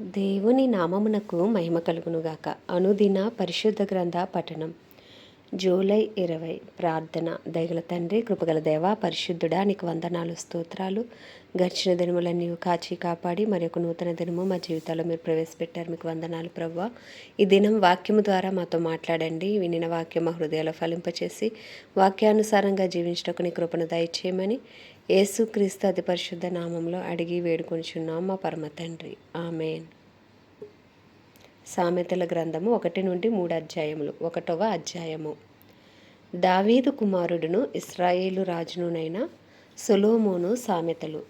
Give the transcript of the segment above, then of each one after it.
దేవుని నామమునకు మహిమ కలుగునుగాక. అనుదిన పరిశుద్ధ గ్రంథ పఠనం. జూలై ఇరవై. ప్రార్థన. దయగల తండ్రి కృపగల దేవ పరిశుద్ధుడా నీకు వందనాలు స్తోత్రాలు. గడిచిన దినములన్నీ కాచి కాపాడి మరి ఒక నూతన దినము మా జీవితాల్లో మీరు ప్రవేశపెట్టారు. మీకు వందనాలు ప్రవ్వ ఈ దినం వాక్యము ద్వారా మాతో మాట్లాడండి. వినిన వాక్యం మా హృదయాలు ఫలింపచేసి వాక్యానుసారంగా జీవించటకు నీ కృపను దయచేయమని యేసుక్రీస్తు అతి పరిశుద్ధ నామంలో అడిగి వేడుకొనిచున్నాం మా పరమ తండ్రి. ఆమెన్. సామెతల గ్రంథము ఒకటి నుండి మూడు అధ్యాయములు. ఒకటవ అధ్యాయము. దావీదు కుమారుడును ఇస్రాయేలు రాజునునైన సొలోమోను సామెతలు.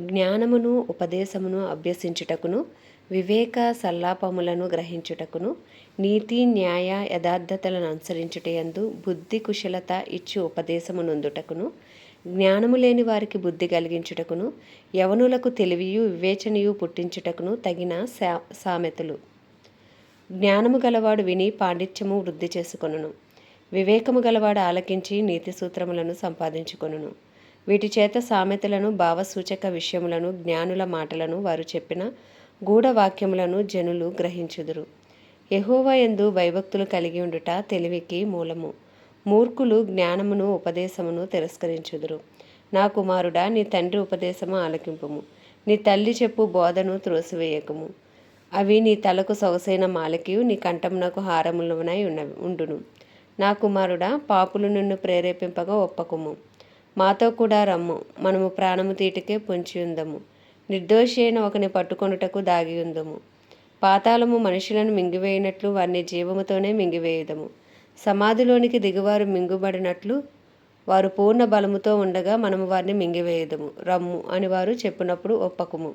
జ్ఞానమును ఉపదేశమును అభ్యసించుటకును వివేక సల్లాపములను గ్రహించుటకును నీతి న్యాయ యథార్థతలను అనుసరించుటయందు బుద్ధి కుశలత ఇచ్చు ఉపదేశమునందుటకును జ్ఞానము లేని వారికి బుద్ధి కలిగించుటకును యవనులకు తెలివియు వివేచనయు పుట్టించుటకును తగిన సా సామెతలు. జ్ఞానము గలవాడు విని పాండిత్యము వృద్ధి చేసుకొనును. వివేకము గలవాడు ఆలకించి నీతి సూత్రములను సంపాదించుకొనును. వీటి చేత సామెతలను భావసూచక విషయములను జ్ఞానుల మాటలను వారు చెప్పిన గూఢవాక్యములను జనులు గ్రహించుదురు. యహోవా ఎందు భయభక్తులు కలిగి ఉండుట తెలివికి మూలము. మూర్ఖులు జ్ఞానమును ఉపదేశమును తిరస్కరించుదురు. నా కుమారుడా నీ తండ్రి ఉపదేశము ఆలకింపుము. నీ తల్లి చెప్పు బోధను త్రోసివేయకము. అవి నీ తలకు సొగసైన మాలకియు నీ కంఠమునకు హారములనై ఉన్న ఉండును. నా కుమారుడా పాపులు నిన్ను ప్రేరేపింపగా ఒప్పకుము. మాతో కూడా రమ్ము మనము ప్రాణము తీటికే పొంచి ఉందము. నిర్దోషి అయిన ఒకని పట్టుకొనుటకు దాగి ఉందము. పాతాళము మనుషులను మింగివేయినట్లు వారిని జీవముతోనే మింగివేయుదము. సమాధిలోనికి దిగువారు మింగుబడినట్లు వారు పూర్ణ బలముతో ఉండగా మనము వారిని మింగివేయదము. రమ్ము అని వారు చెప్పినప్పుడు ఒప్పకుము.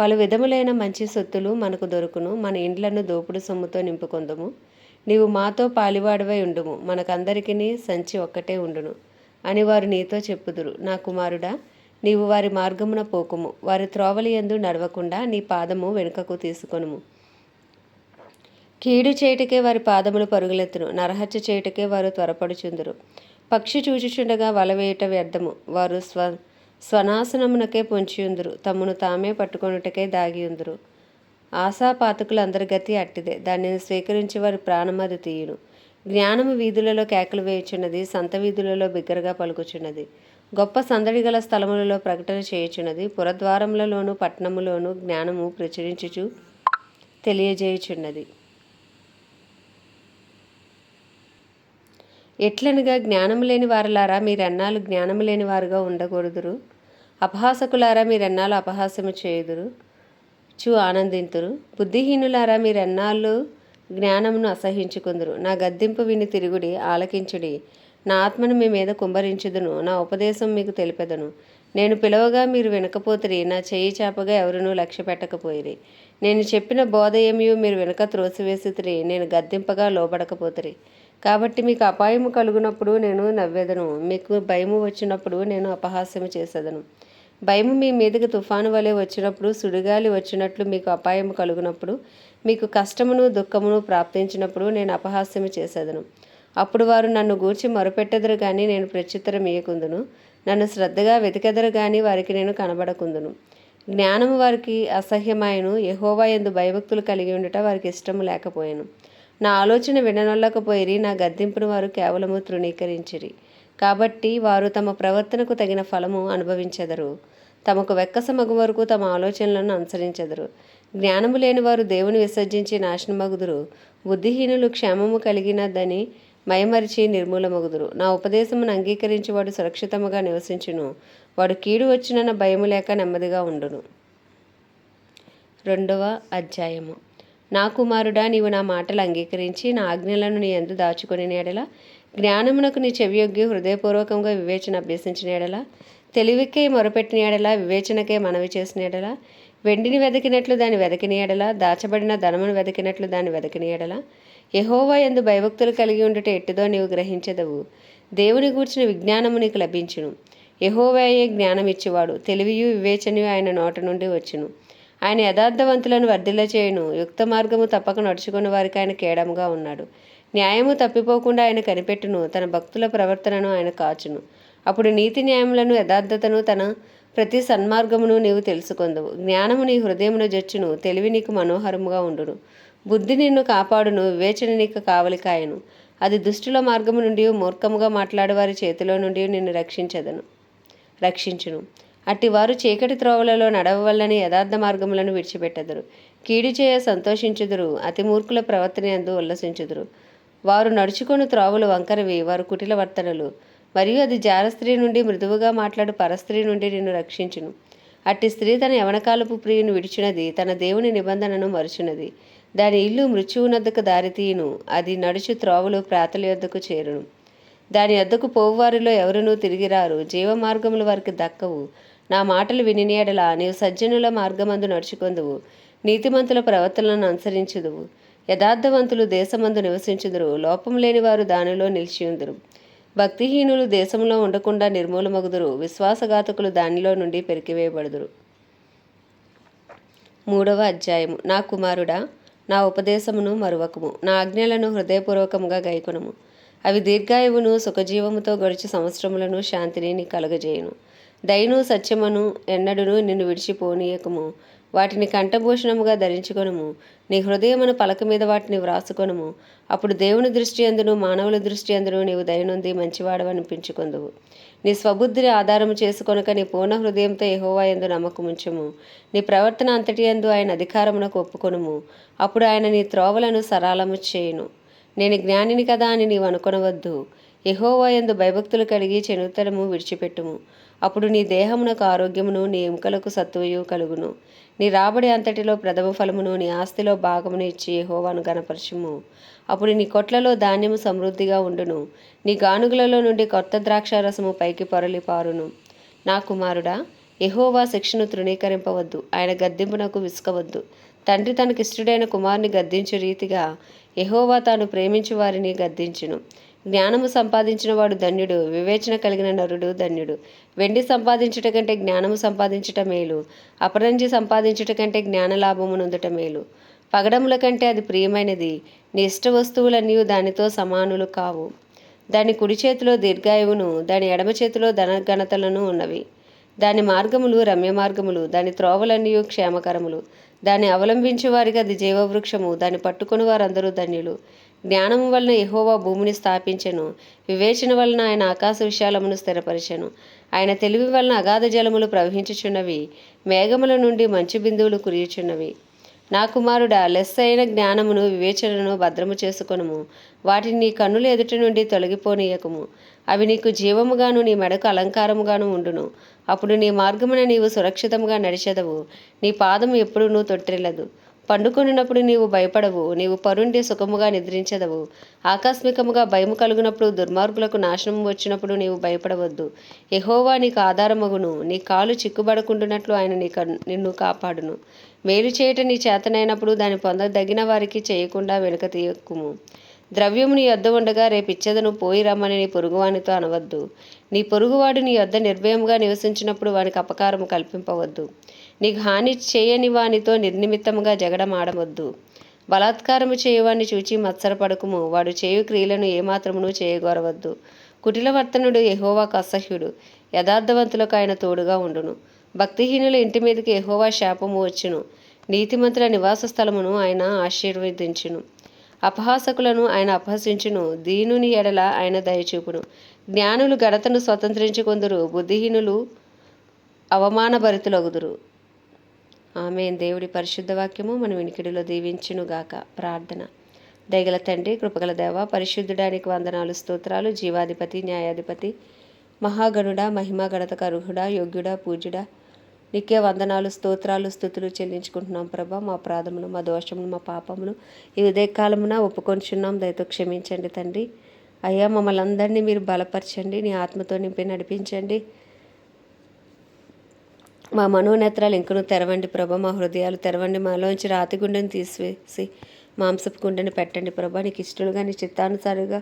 పలు విధములైన మంచి సొత్తులు మనకు దొరుకును. మన ఇండ్లను దోపుడు సొమ్ముతో నింపుకొందుము. నీవు మాతో పాలివాడివై ఉండుము. మనకందరికీ సంచి ఒక్కటే ఉండును. అని వారు నీతో చెప్పుదురు. నా కుమారుడా నీవు వారి మార్గమున పోకుము. వారి త్రోవలి ఎందు నడవకుండా నీ పాదము వెనుకకు తీసుకొనుము. కీడు చేయుటకే వారి పాదములు పరుగులెత్తును. నరహత్య చేయుటకే వారు త్వరపడుచుందురు. పక్షి చూచుచుండగా వలవేయట వ్యర్థము. వారు స్వ స్వనాశనమునకే పొంచియుందురు. తమను తామే పట్టుకొనుటకే దాగియుందురు. ఆశాపాతకులు అందరి గతి అట్టిదే. దానిని స్వీకరించి వారి ప్రాణమది తీయును. జ్ఞానము వీధులలో కేకలు వేయుచున్నది సంత వీధులలో బిగ్గరగా పలుకుచున్నది. గొప్ప సందడి గల స్థలములలో ప్రకటన చేయుచున్నది పురద్వారములలోను పట్టణములోను జ్ఞానము ప్రచురించుచు తెలియజేయుచున్నది. ఎట్లనగా జ్ఞానము లేని వారులారా మీరెన్నాళ్ళు జ్ఞానము లేని వారుగా ఉండకూడదురు? అపహాసకులారా మీరెన్నాళ్ళు అపహాసము చేయుదురు? చూ ఆనందింతురు. బుద్ధిహీనులారా మీరెన్నాళ్ళు జ్ఞానమును అసహించుకుందురు? నా గద్దింపు విని తిరుగుడి ఆలకించుడి. నా ఆత్మను మీ మీద కుంభరించుదును. నా ఉపదేశం మీకు తెలిపెదను. నేను పిలవగా మీరు వినకపోతిరి. నా చేయి చేపగా ఎవరునూ లక్ష్య పెట్టకపోయిరి. నేను చెప్పిన బోధ ఏమియో మీరు వెనక త్రోసివేసితిరి. నేను గద్దింపగా లోబడకపోతిరి. కాబట్టి మీకు అపాయము కలుగునప్పుడు నేను నవ్వెదను. మీకు భయము వచ్చినప్పుడు నేను అపహాస్యము చేసేదను. భయము మీ మీదకి తుఫాను వలె వచ్చినప్పుడు సుడిగాలి వచ్చినట్లు మీకు అపాయము కలుగునప్పుడు మీకు కష్టమును దుఃఖమును ప్రాప్తించినప్పుడు నేను అపహాస్యము చేసేదను. అప్పుడు వారు నన్ను గూర్చి మొరపెట్టెదరు కానీ నేను ప్రత్యుత్తరం ఇయ్యకుందును. నన్ను శ్రద్ధగా వెతికెదరు కానీ వారికి నేను కనబడకుందును. జ్ఞానము వారికి అసహ్యమాయను. యహోవా ఎందు భయభక్తులు కలిగి ఉండట వారికి ఇష్టము లేకపోయాను. నా ఆలోచన విననొల్లకపోయిరి నా గద్దింపును వారు కేవలము తృణీకరించిరి. కాబట్టి వారు తమ ప్రవర్తనకు తగిన ఫలము అనుభవించెదరు. తమకు వెక్కసమగు వరకు తమ ఆలోచనలను అనుసరించెదరు. జ్ఞానము లేని వారు దేవుని విసర్జించి నాశనమగుదురు. బుద్ధిహీనులు క్షేమము కలిగినదని మయమరిచి నిర్మూలమగుదురు. నా ఉపదేశమును అంగీకరించి వాడు సురక్షితముగా నివసించును. వాడు కీడు వచ్చినన్న భయము లేక నెమ్మదిగా ఉండును. రెండవ అధ్యాయము. నా కుమారుడా నీవు నా మాటలు అంగీకరించి నా ఆజ్ఞలను నీ ఎందు దాచుకొని నేడల జ్ఞానమునకు నీ చెవియొగ్గి హృదయపూర్వకంగా వివేచన అభ్యసించిన ఎడల. తెలివికే మొరపెట్టిన ఎడలా వివేచనకే మనవి చేసిన ఎడలా. వెండిని వెతికినట్లు దాన్ని వెతికిన ఎడలా దాచబడిన ధనమును వెతికినట్లు దాన్ని వెతికిన ఎడల. యహోవా ఎందు భయభక్తులు కలిగి ఉండుట ఎట్టుదో నీవు గ్రహించదవు. దేవుని గూర్చిన విజ్ఞానము నీకు లభించును. యహోవాయే జ్ఞానం ఇచ్చేవాడు తెలివియు వివేచనయు ఆయన నోట నుండి వచ్చును. ఆయన యథార్థవంతులను వర్ధిల్ల చేయును. యుక్త మార్గము తప్పక నడుచుకున్న వారికి ఆయన కేడముగా ఉన్నాడు. న్యాయము తప్పిపోకుండా ఆయన కనిపెట్టును. తన భక్తుల ప్రవర్తనను ఆయన కాచును. అప్పుడు నీతి న్యాయములను యథార్థతను తన ప్రతి సన్మార్గమును నీవు తెలుసుకొందువు. జ్ఞానము నీ హృదయమును జచ్చును. తెలివి నీకు మనోహరముగా ఉండును. బుద్ధి నిన్ను కాపాడును. వివేచన నీకు కావలికాయను. అది దుష్టుల మార్గము నుండి మూర్ఖముగా మాట్లాడేవారి చేతిలో నుండి నిన్ను రక్షించదను. రక్షించును. అట్టివారు చీకటి త్రోవలలో నడవవల్లని యథార్థ మార్గములను విడిచిపెట్టదురు. కీడు చేయ సంతోషించుదురు. అతి మూర్ఖుల ప్రవర్తన ఎందు ఉల్లసించుదురు. వారు నడుచుకొని త్రోవలు వంకరవి. వారు కుటిల వర్తనలు. మరియు అది జారస్త్రీ నుండి మృదువుగా మాట్లాడు పరస్త్రీ నుండి నిన్ను రక్షించును. అట్టి స్త్రీ తన యవనకాలపు ప్రియుని విడిచినది. తన దేవుని నిబంధనను మరుచున్నది దాని ఇల్లు మృత్యువునద్దకు దారితీయును అది నడుచు త్రోవలు ప్రాతల యొద్దకు చేరును. దాని వద్దకు పోవువారిలో ఎవరునూ తిరిగిరారు జీవ మార్గములు వారికి దక్కవు. నా మాటలు విని ఎడల నీవు సజ్జనుల మార్గమందు నడుచుకొందువు. నీతిమంతుల ప్రవర్తనలను అనుసరించుదువు. యథార్థవంతులు దేశమందు నివసించుదురు. లోపం లేని వారు దానిలో నిలిచియుందురు భక్తిహీనులు దేశంలో ఉండకుండా నిర్మూలమగుదురు. విశ్వాసఘాతకులు దానిలో నుండి పెరికివేయబడుదురు. మూడవ అధ్యాయము. నా కుమారుడా నా ఉపదేశమును మరువకము. నా ఆజ్ఞలను హృదయపూర్వకముగా గైకొనము. అవి దీర్ఘాయువును సుఖజీవముతో గడిచి సంవత్సరములను శాంతిని కలుగజేయును. దయను సత్యమును ఎన్నడును నిన్ను విడిచిపోనీయకము. వాటిని కంఠభూషణముగా ధరించుకొనుము. నీ హృదయమును పలక మీద వాటిని వ్రాసుకొనుము. అప్పుడు దేవుని దృష్టి అందును మానవుల దృష్టి అందును నీవు దయనుంది మంచివాడవనిపించుకొందువు. నీ స్వబుద్ధిని ఆధారము చేసుకొనక నీ పూర్ణ హృదయంతో ఎహోవా యందు నమ్మకముంచుము. నీ ప్రవర్తన అంతటి యందు ఆయన అధికారమునకు ఒప్పుకొనుము. అప్పుడు ఆయన నీ త్రోవలను సరళము చేయును. నేను జ్ఞానిని కదా అని నీవు అనుకొనవద్దు ఎహోవా యందు భయభక్తులు కలిగి చెనుతనము విడిచిపెట్టుము. అప్పుడు నీ దేహమునకు ఆరోగ్యమును నీ ఎముకలకు సత్తువయు కలుగును. నీ రాబడి అంతటిలో ప్రథమ ఫలమును నీ ఆస్తిలో భాగమును ఇచ్చి యెహోవాను గణపరచుము అప్పుడు నీ కొట్లలో ధాన్యము సమృద్ధిగా ఉండును. నీ గానుగులలో నుండి కొత్త ద్రాక్ష రసము పైకి పొరలి పారును నా కుమారుడా ఎహోవా శిక్షను తృణీకరింపవద్దు. ఆయన గద్దింపునకు విసుకవద్దు. తండ్రి తనకిష్టుడైన కుమారుని గద్దించు రీతిగా ఎహోవా తాను ప్రేమించు వారిని గద్దించును. జ్ఞానము సంపాదించిన వాడు ధన్యుడు వివేచన కలిగిన నరుడు ధన్యుడు. వెండి సంపాదించుట కంటే జ్ఞానము సంపాదించుట మేలు అపరంజి సంపాదించుట కంటే జ్ఞానలాభము నొందుట మేలు. పగడముల కంటే అది ప్రియమైనది నీ ఇష్ట వస్తువులన్నీ దానితో సమానులు కావు. దాని కుడి చేతిలో దీర్ఘాయువును దాని ఎడమ చేతిలో ధన ఘనతలను ఉన్నవి. దాని మార్గములు రమ్య మార్గములు దాని త్రోవలన్నీ క్షేమకరములు. దాన్ని అవలంబించే వారికి అది జీవవృక్షము దాన్ని పట్టుకుని వారందరూ ధన్యులు. జ్ఞానము వలన ఎహోవా భూమిని స్థాపించెను. వివేచన వలన ఆయన ఆకాశ విశాలమును స్థిరపరిచెను. ఆయన తెలివి వలన అగాధ జలములు ప్రవహించుచున్నవి. మేఘముల నుండి మంచు బిందువులు కురియుచున్నవి. నా కుమారుడా అయిన జ్ఞానమును వివేచనను భద్రము చేసుకొనుము. వాటిని నీ కన్నుల ఎదుటి నుండి తొలగిపోనీయకము. అవి నీకు జీవముగాను నీ మెడకు అలంకారముగాను ఉండును. అప్పుడు నీ మార్గమున నీవు సురక్షితముగా నడిచెదవు. నీ పాదము ఎప్పుడూ తొట్టిల్లదు. పండుకొనినప్పుడు నీవు భయపడవు నీవు పరుండి సుఖముగా నిద్రించదవు. ఆకస్మికముగా భయము కలుగునప్పుడు దుర్మార్గులకు నాశనం వచ్చినప్పుడు నీవు భయపడవద్దు. ఎహోవా నీకు ఆధారమగును. నీ కాలు చిక్కుబడకుండునట్లు ఆయన నీ నిన్ను కాపాడును. మేలు చేయట నీ చేతనైనప్పుడు దాన్ని పొందదగిన వారికి చేయకుండా వెనుక తీయకుము. ద్రవ్యము నీ యొద్ద ఉండగా రేపిచ్చేదను పోయి రమ్మని నీ పొరుగువానితో అనవద్దు. నీ పొరుగువాడు నీ యొద్ద నిర్భయముగా నివసించినప్పుడు వానికి అపకారము కల్పింపవద్దు. నీకు హాని చేయని వానితో నిర్నిమిత్తముగా జగడమాడవద్దు బలాత్కారము చేయవాన్ని చూచి మత్సరపడకుము. వాడు చేయు క్రియలను ఏమాత్రమును చేయగోరవద్దు. కుటిలవర్తనుడు ఎహోవాకు అసహ్యుడు. యథార్థవంతులకు ఆయన తోడుగా ఉండును. భక్తిహీనుల ఇంటి మీదకి ఎహోవా శాపము వచ్చును. నీతిమంతుల నివాస స్థలమును ఆయన ఆశీర్వదించును. అపహాసకులను ఆయన అపహసించును. దీనుని ఎడల ఆయన దయచూపును. జ్ఞానులు ఘనతను స్వతంత్రించుకొందురు. బుద్ధిహీనులు అవమానభరితులగుదురు. ఆమె దేవుడి పరిశుద్ధ వాక్యము మన వినికిడిలో దీవించునుగాక. ప్రార్థన. దయగల తండ్రి కృపగల దేవ పరిశుద్ధుడానికి వందనాలు స్తోత్రాలు జీవాధిపతి న్యాయాధిపతి మహాగణుడా మహిమా గణతక అర్హుడా యోగ్యుడా పూజ్యుడా నీకే వందనాలు స్తోత్రాలు స్థుతులు చెల్లించుకుంటున్నాం ప్రభా. మా ప్రాధములు మా దోషమును మా పాపమును ఈ ఉదయకాలమున ఒప్పుకొంచున్నాం. దయతో క్షమించండి తండ్రి. అయ్యా మమ్మల్ని అందరినీ మీరు బలపరచండి నీ ఆత్మతో నింపి నడిపించండి. మా మనోనేత్రాలు ఇంకనూ తెరవండి ప్రభా మా హృదయాలు తెరవండి మాలోంచి రాతి గుండెని తీసివేసి మాంసపు గుండెని పెట్టండి ప్రభా. నీకు ఇష్టలుగా నీ చిత్తానుసారుగా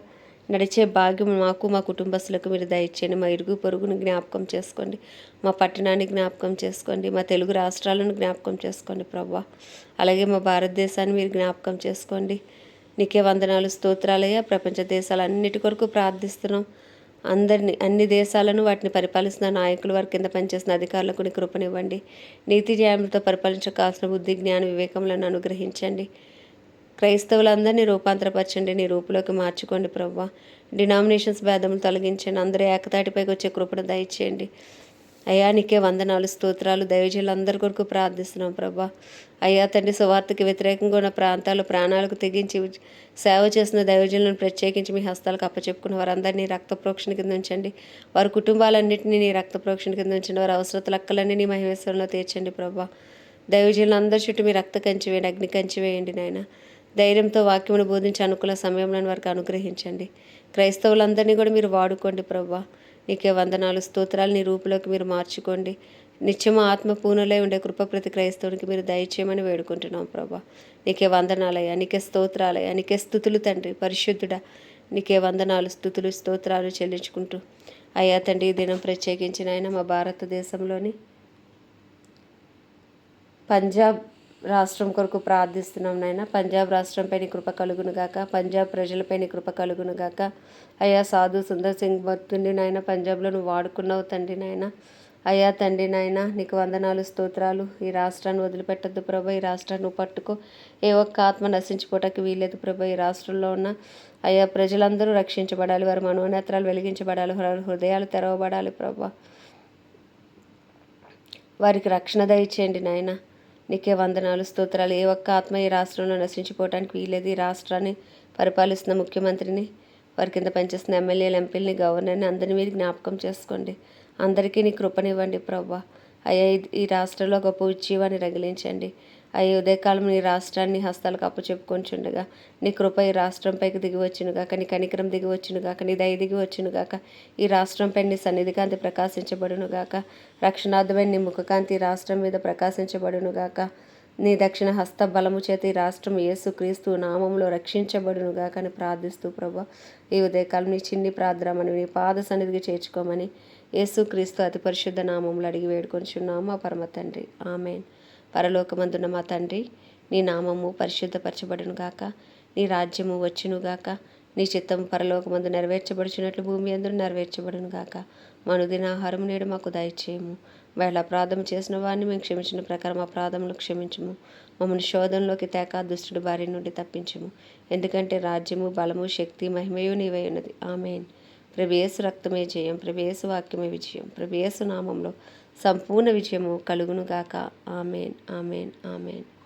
నడిచే భాగ్యం మాకు మా కుటుంబస్తులకు మీరు దయచేయండి. మా ఇరుగు పొరుగును జ్ఞాపకం చేసుకోండి. మా పట్టణాన్ని జ్ఞాపకం చేసుకోండి. మా తెలుగు రాష్ట్రాలను జ్ఞాపకం చేసుకోండి ప్రభా. అలాగే మా భారతదేశాన్ని మీరు జ్ఞాపకం చేసుకోండి. నీకే వందనాలు స్తోత్రాలయ్యా. ప్రపంచ దేశాలన్నిటి కొరకు ప్రార్థిస్తున్నాం. అందరిని అన్ని దేశాలను వాటిని పరిపాలిస్తున్న నాయకులు వారి కింద పనిచేసిన అధికారులకు నీ కృపనివ్వండి. నీతి న్యాయములతో పరిపాలించకాల్సిన బుద్ధి జ్ఞాన వివేకములను అనుగ్రహించండి. క్రైస్తవులందరినీ రూపాంతరపరచండి నీ రూపులోకి మార్చుకోండి ప్రవ్వ. డినామినేషన్స్ భేదములు తొలగించండి. అందరూ ఏకతాటిపైకి వచ్చే కృపను దయచేయండి. అయ్యా నీకే వందనాలు స్తోత్రాలు దైవజనులందరి కొరకు ప్రార్థిస్తున్నాం ప్రభా. అయ్యా తండ్రి సువార్తకి వ్యతిరేకంగా ఉన్న ప్రాంతాలు ప్రాణాలకు తెగించి సేవ చేసిన దైవజనులను ప్రత్యేకించి మీ హస్తాలకు అప్పచెప్పుకున్న వారందరినీ రక్త ప్రోక్షణ కింద ఉంచండి. వారి కుటుంబాలన్నింటినీ నీ రక్త ప్రోక్షణ కింద ఉంచండి. వారి అవసరతలు అక్కలన్నీ నీ మహేశ్వరంలో తీర్చండి ప్రభా. దైవజనులందరి చుట్టూ మీ రక్త కంచి వేయండి అగ్ని కంచి వేయండి నాయన. ధైర్యంతో వాక్యమును బోధించి అనుకూల సమయంలో వారికి అనుగ్రహించండి. క్రైస్తవులందరినీ కూడా మీరు వాడుకోండి ప్రభా. నీకే వందనాలు స్తోత్రాలు నీ రూపులోకి మీరు మార్చుకోండి. నిత్యము ఆత్మ పూనలై ఉండే కృప ప్రతి క్రైస్తవునికి మీరు దయచేయమని వేడుకుంటున్నాం ప్రభా. నీకే వందనాలయ్యా నీకే స్తోత్రాలయ్యా నీకే స్థుతులు తండ్రి పరిశుద్ధుడా. నీకే వందనాలు స్థుతులు స్తోత్రాలు చెల్లించుకుంటూ. అయ్యా తండ్రి ఈ దినం ప్రత్యేకించిన ఆయన మా భారతదేశంలోని పంజాబ్ రాష్ట్రం కొరకు ప్రార్థిస్తున్నాం నాయన. పంజాబ్ రాష్ట్రంపై నీ కృప కలుగును గాక. పంజాబ్ ప్రజలపై నీ కృప కలుగును గాక. అయ్యా సాధు సుందర్ సింగ్ భక్తుని నాయన పంజాబ్లో నువ్వు వాడుకున్నావు తండ్రి నాయన. అయ్యా తండ్రి నాయన నీకు వందనాలు స్తోత్రాలు. ఈ రాష్ట్రాన్ని వదిలిపెట్టద్దు ప్రభా. ఈ రాష్ట్రాన్ని పట్టుకో. ఏ ఒక్క ఆత్మ నశించిపోవటానికి వీలేదు ప్రభా. ఈ రాష్ట్రంలో ఉన్న అయ్యా ప్రజలందరూ రక్షించబడాలి. వారి మనోనేత్రాలు వెలిగించబడాలి. వారి హృదయాలు తెరవబడాలి ప్రభా. వారికి రక్షణ దయచేయండి నాయన. నీకే వందనాలు స్తోత్రాలు. ఏ ఒక్క ఆత్మ ఈ రాష్ట్రంలో నశించిపోవడానికి వీలేదు ఈ రాష్ట్రాన్ని పరిపాలిస్తున్న ముఖ్యమంత్రిని వారి కింద పనిచేస్తున్న ఎమ్మెల్యేలు ఎంపీలని గవర్నర్ని అందరి మీరు జ్ఞాపకం చేసుకోండి. అందరికీ నీ కృపనివ్వండి ప్రభా. అయ్యా ఈ రాష్ట్రంలో గొప్ప ఉద్యీవాన్ని రగిలించండి. అయ్యే ఉదయకాలం నీ రాష్ట్రాన్ని హస్తాలకు అప్పచెప్పుకొంచుండగా నీ కృప ఈ రాష్ట్రంపైకి దిగి వచ్చునుగాక నీ కనికరం దిగి వచ్చునుగాక నీ దయ దిగి వచ్చునుగాక ఈ రాష్ట్రంపై నీ సన్నిధి కాంతి ప్రకాశించబడునుగాక రక్షణార్థమైన నీ ముఖకాంతి రాష్ట్రం మీద ప్రకాశించబడునుగాక నీ దక్షిణ హస్త బలము చేత ఈ రాష్ట్రం యేసు క్రీస్తు నామంలో రక్షించబడునుగాక అని ప్రార్థిస్తూ ప్రభా ఈ ఉదయకాలం నీ చిన్ని ప్రార్థనమని నీ పాద సన్నిధికి చేర్చుకోమని యేసు క్రీస్తు అతి పరిశుద్ధ నామంలో అడిగి వేడుకొంచున్నాము ఆ పరమ తండ్రి. ఆమెన్. పరలోకమందున మా తండ్రి నీ నామము పరిశుద్ధపరచబడును గాక నీ రాజ్యము వచ్చును గాక నీ చిత్తము పరలోకమందు నెరవేర్చబడుచున్నట్లు భూమి అందరూ నెరవేర్చబడును గాక మనుదిన ఆహారం నేడు మాకు దయచేయము. వేళ అపరాధం చేసిన వారిని మేము క్షమించిన ప్రకారం అపరాధములు క్షమించము. మమ్మల్ని శోధంలోకి తేక దుష్టుడు భార్య నుండి తప్పించము. ఎందుకంటే రాజ్యము బలము శక్తి మహిమయు నీవై ఉన్నది. ఆమెన్. ప్రభేసు రక్తమే జయం. ప్రభేసు వాక్యమే విజయం. ప్రభేసు నామంలో సంపూర్ణ విజయము కలుగునుగాక. Amen amen amen.